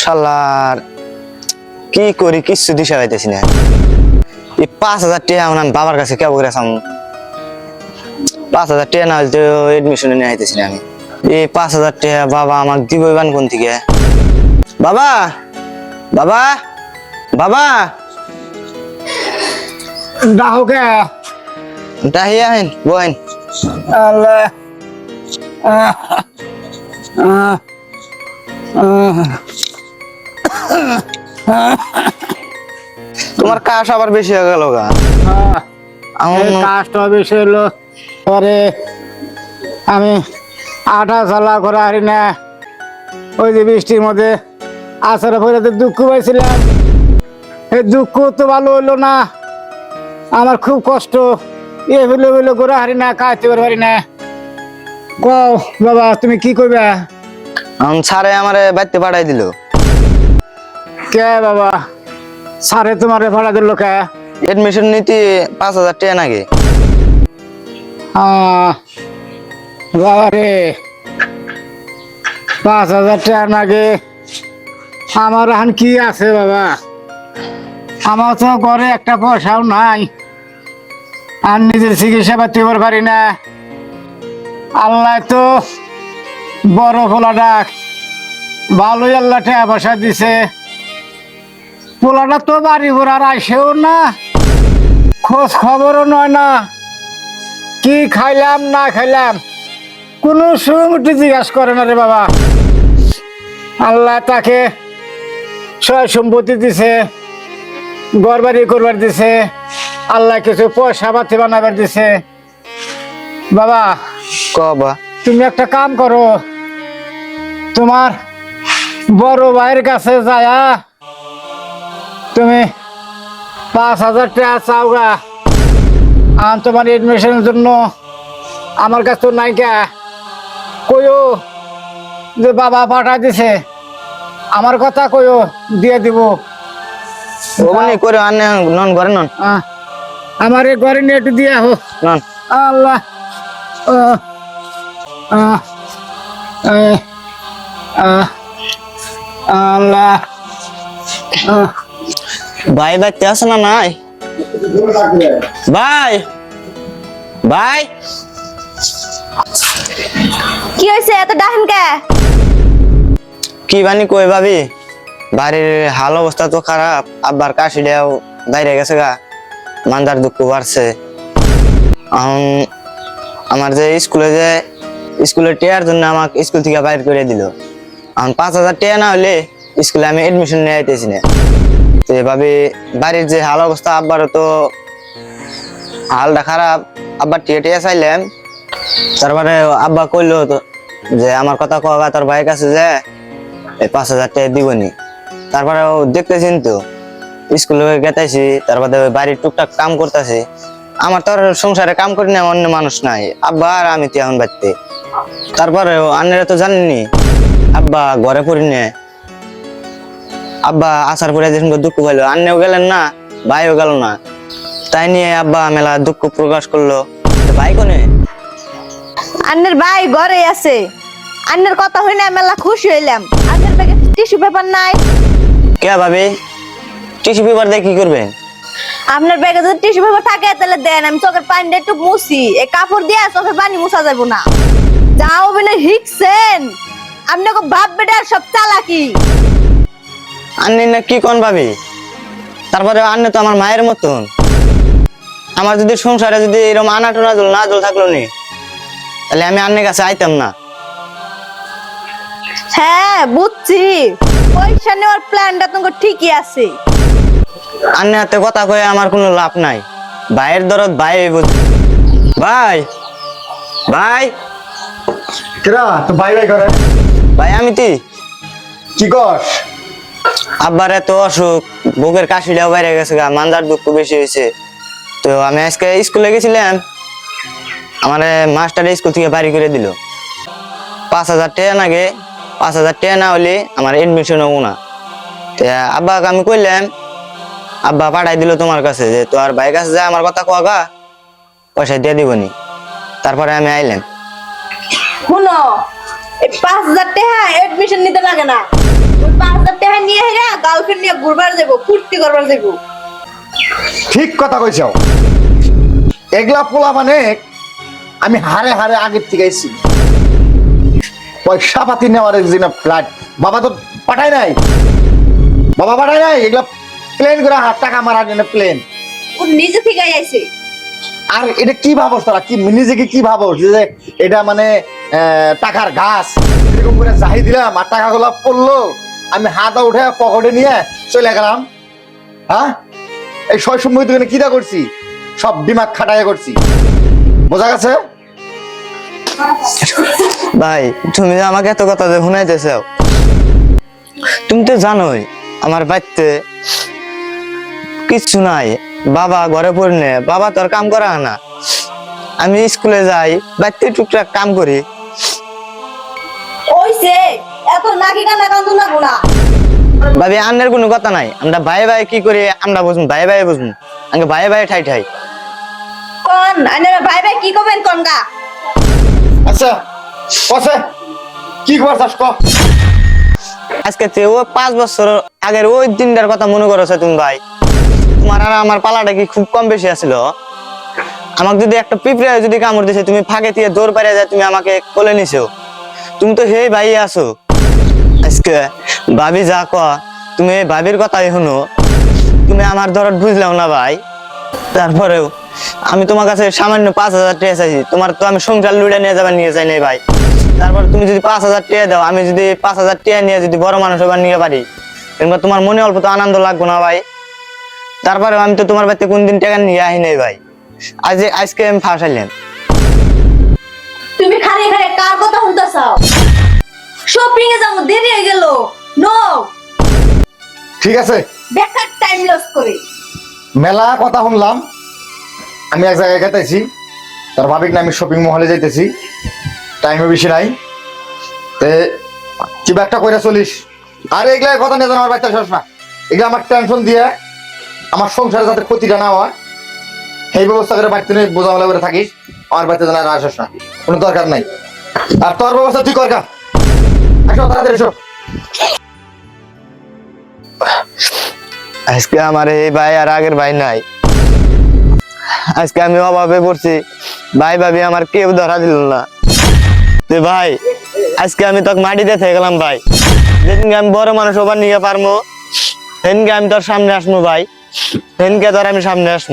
শালার কি করি কিচ্ছু দিশা পাইতেছি না। এই পাঁচ হাজার টাকা আমার আমি বাবার কাছে কেবল গেছিলাম পাঁচ হাজার টাকা না হলে তো এডমিশনে নিয়ে আইতেছি না আমি। এই পাঁচ হাজার টাকা বাবা আমাকে দিব বান কোন থেকে? বাবা বাবা বাবা। ডাহকে ডাহিয়া হেন বোন আল্লাহ। আহ, আহ, আহ, তোমার কাশ আবার বেশি হয়ে গেল গা। আহ। আমার কাজটা বেশি হলো পরে আমি আটা চালা করে হারি না ওই যে বৃষ্টির মধ্যে আসার পরে তো দুঃখ পাইছিলাম। এই দুঃখ তো ভালো হইল না আমার খুব কষ্ট। এ হইলে হইলে করে হারি না খাইতে পারি না। কও বাবা তুমি কি করবে? আম ছাড়ে আমারে বাড়িতে পাঠাই দিল। কে বাবা? সারে তোমারে ভাড়া দিল কে? এডমিশন নিতে পাঁচ হাজার টাকা নাকি বাবা রে। পাঁচ হাজার টাকা নাগে। আমার এখন কি আছে বাবা? আমার তো ঘরে একটা পয়সাও নাই। আর নিজের চিকিৎসা পাতি পারি না। আল্লাহ তো বড় ফোলা ডাক ভালোই আল্লাহ টাকা পয়সা দিছে। পোলাটা তো বাড়ি ঘোরার আসেও না খোঁজ খবরও নয় না। কি খাইলাম না খাইলাম কোনো সুমুটি জিজ্ঞাসা করে না রে বাবা। আল্লাহ তাকে সয় সম্পত্তি দিছে ঘর বাড়ি করবার দিছে আল্লাহ কিছু পয়সা পাতি বানাবার দিছে। বাবা কবা? তুমি একটা কাম করো তোমার বড় ভাইয়ের কাছে যায়া তুমি পাঁচ হাজার টাকা চাওগা। আর তোমার এডমিশনের জন্য। আমার কাছে তো নাইকা। কইও যে বাবা পাঠা দিছে। আমার কথা কইও দিয়ে দিব। করে আনে নন ঘরে নন। আমার এই ঘরে নিয়ে একটু দিয়ে হোক নন। আল্লাহ। ভাই বাড়িতে আছে না নাই ভাই ভাই কি হয়েছে এত ডাহেন কে কি বানি কই ভাবি বাড়ির হাল অবস্থা তো খারাপ আব্বার কাশি দেও বাইরে গেছে গা মান্দার দুঃখ বাড়ছে এখন আমার যে স্কুলে যে স্কুলে টেয়ার জন্য আমাকে স্কুল থেকে বাইর করে দিল এখন পাঁচ হাজার টেয়া না হলে স্কুলে আমি এডমিশন নিয়ে আইতেছি না এভাবে বাড়ির যে হাল অবস্থা, আব্বারও তো হালটা খারাপ। আব্বার টিয়া টিয়া চাইলাম তারপরে আব্বা কইলো তো যে, আমার কথা কবা তোর ভাইয়ের কাছে যে, এই পাঁচ হাজার টাকা দিবনি। তারপরে ও দেখতেছেন তো, স্কুলে গেতাইছি, তারপরে বাড়ির টুকটাক কাম করতেছি। আমার তো সংসারে কাম করি না অন্য মানুষ নাই। আব্বা আর আমি তো এখন বাড়তে। তারপরে আন্নারা তো জানেনি আব্বা ঘরে পড়ি নে আব্বা আসার পরে যেসব দুঃখ পাইলো আন্নেও গেলেন না ভাইও গেল না। তাই নিয়ে আব্বা মেলা দুঃখ প্রকাশ করল। ভাই কোনে? আন্নের ভাই ঘরে আছে। আন্নের কথা হইনা মেলা খুশি হইলাম। আন্নের ব্যাগে টিস্যু পেপার নাই। কে ভাবি? টিস্যু পেপার দিয়ে কি করবেন? আপনার ব্যাগে যদি টিস্যু পেপার থাকে তাহলে দেন। আমি চোখের পানিটা একটু মুছি। এই কাপড় দিয়ে চোখের পানি মুছা যাব না। যাও বিনা হিকছেন। আপনি ওকে ভাব বেটা সব চালাকি। আন্নি না কি কোন ভাবি? তারপরে আন্নে তো আমার মায়ের মতন। আমার যদি সংসারে যদি এরকম আনা টোনা জল না জল থাকল নি তাহলে আমি আন্নের কাছে আইতাম না। হ্যাঁ বুঝছি। পয়সা নেওয়ার প্ল্যানটা তোমার ঠিকই আছে। আন্নে হাতে কথা কয়ে আমার কোনো লাভ নাই। ভাইয়ের দরদ ভাই বুঝ- ভাই! ভাই! কিরা তো বাই বাই করে ভাই আমি তি। কি কস আব্বার এত অসুখ, বুকের কাশিটাও বাইরে গেছে গা মান্দার দুঃখ বেশি হয়েছে। তো আমি আজকে স্কুলে গেছিলাম, আমার মাস্টার স্কুল থেকে বাড়ি করে দিল। পাঁচ হাজার টাকা নাগে পাঁচ হাজার টাকা না হলে আমার এডমিশন হব না। তো আব্বাকে আমি কইলাম, আব্বা পাঠাই দিল তোমার কাছে যে, তোর ভাই কাছে যা আমার কথা কোয়া গা, পয়সা দিয়ে দিবনি তারপরে আমি আইলাম। শুনো পাঁচ হাজার টাকা এডমিশন নিতে লাগে না। ঠিক কথা কইছ। এগলা পোলা মানে আমি হারে হারে আগের থেকে আইছি। পয়সা পাতি নেওয়ার জন্য ফ্লাইট বাবা তো পাঠায় নাই। বাবা পাঠায় নাই এগুলা প্লেন করে হাত টাকা মারার জন্য প্লেন নিজে থেকে আইছে আর এটা কি ভাবস তোরা? কি নিজেকে কি ভাবস যে এটা মানে টাকার গাছ এরকম করে চাহি দিলাম, আর টাকাগুলো পড়ল। আমি হাতা উঠে পকেটে নিয়ে চলে গেলাম। হ্যাঁ? এই ছয় সময় তুই কিটা করছি? সব দিমাগ খাটাইয়া করছি। বোঝা গেছে? ভাই তুমি যে আমাকে এত কথা যে শুনাইতেছ। তুমি তো জানোই আমার বাড়িতে কিচ্ছু নাই। বাবা ঘরে পড়নে বাবা তোর কাম করা না। আমি স্কুলে যাই বাড়িতে টুকটাক কাম করি। ওইছে এত নাকি কান্না কান্দু না। গুনা ভাবি আন্নের কোনো কথা নাই। আমরা ভাই ভাই কি করি আমরা বুঝুন ভাই ভাই বুঝুন। আগে ভাই ভাই ঠাই ঠাই। কোন ভাই ভাই কি করবেন কোন গা? আচ্ছা কসে? কি করছাস ক? আজকে তে ও পাঁচ বছর আগের ওই দিনটার কথা মনে করেছ তুমি ভাই। তোমার আর আমার পালাটা কি খুব কম বেশি আছিল? আমাকে যদি একটা পিঁপড়ে যদি কামড় দিছে তুমি ফাঁকে দিয়ে দৌড় পারিয়ে যায় তুমি আমাকে কোলে নিছো। তুমি তো হেই ভাই আছো। আজকে ভাবি যা ক, তুমি ভাবির কথাই শুনো। তুমি আমার ধরত বুঝলাম না ভাই। তারপরেও আমি তোমার কাছে সামান্য পাঁচ হাজার টাকা চাইছি। তোমার তো আমি সংসার লুড়ে নিয়ে যাবার নিয়ে যাই নাই ভাই। তারপর তুমি যদি পাঁচ হাজার টাকা দাও, আমি যদি পাঁচ হাজার টাকা নিয়ে যদি বড় মানুষ হবার নিয়ে পারি এবার তোমার মনে অল্প তো আনন্দ লাগবো না ভাই। তারপরে আমি তো তোমার বাড়িতে কোনদিন টাকা নিয়ে আহি নাই ভাই। আজ আজকে আমি ফাঁসাইলেন তুমি খালি খালি কার কথা শুনতেছাও শপিং এ যাব দেরি হয়ে গেল। নো ঠিক আছে। বেকার টাইম লস করে। মেলা কথা শুনলাম। আমি এক জায়গায় গেতেছি তার ভাবিক না আমি শপিং মহলে যাইতেছি। টাইমে বেশি নাই। তে কিবা একটা কইরা চলিস? আর এগুলা কথা নিয়ে যেন আমার বাচ্চা শেষ না। এগুলা আমার টেনশন দিয়ে আমার সংসারে যাতে ক্ষতিটা না হয় সেই ব্যবস্থা করে বাড়িতে নিয়ে বোঝামেলা করে থাকিস। আমার বাড়িতে জানা আর আসিস না। কোনো দরকার নাই। আর তোর ব্যবস্থা তুই কর আজকে আমার এই ভাই আর আগের ভাই নাই। আজকে আমি অভাবে পড়ছি। ভাই ভাবি আমার কেউ ধরা দিল না। যে ভাই, আজকে আমি তোকে মাটিতে থেকে গেলাম ভাই। যেদিনকে আমি বড় মানুষ ওবার নিয়ে পারব সেদিনকে আমি তোর সামনে আসব ভাই। সেদিনকে তোর আমি সামনে আসব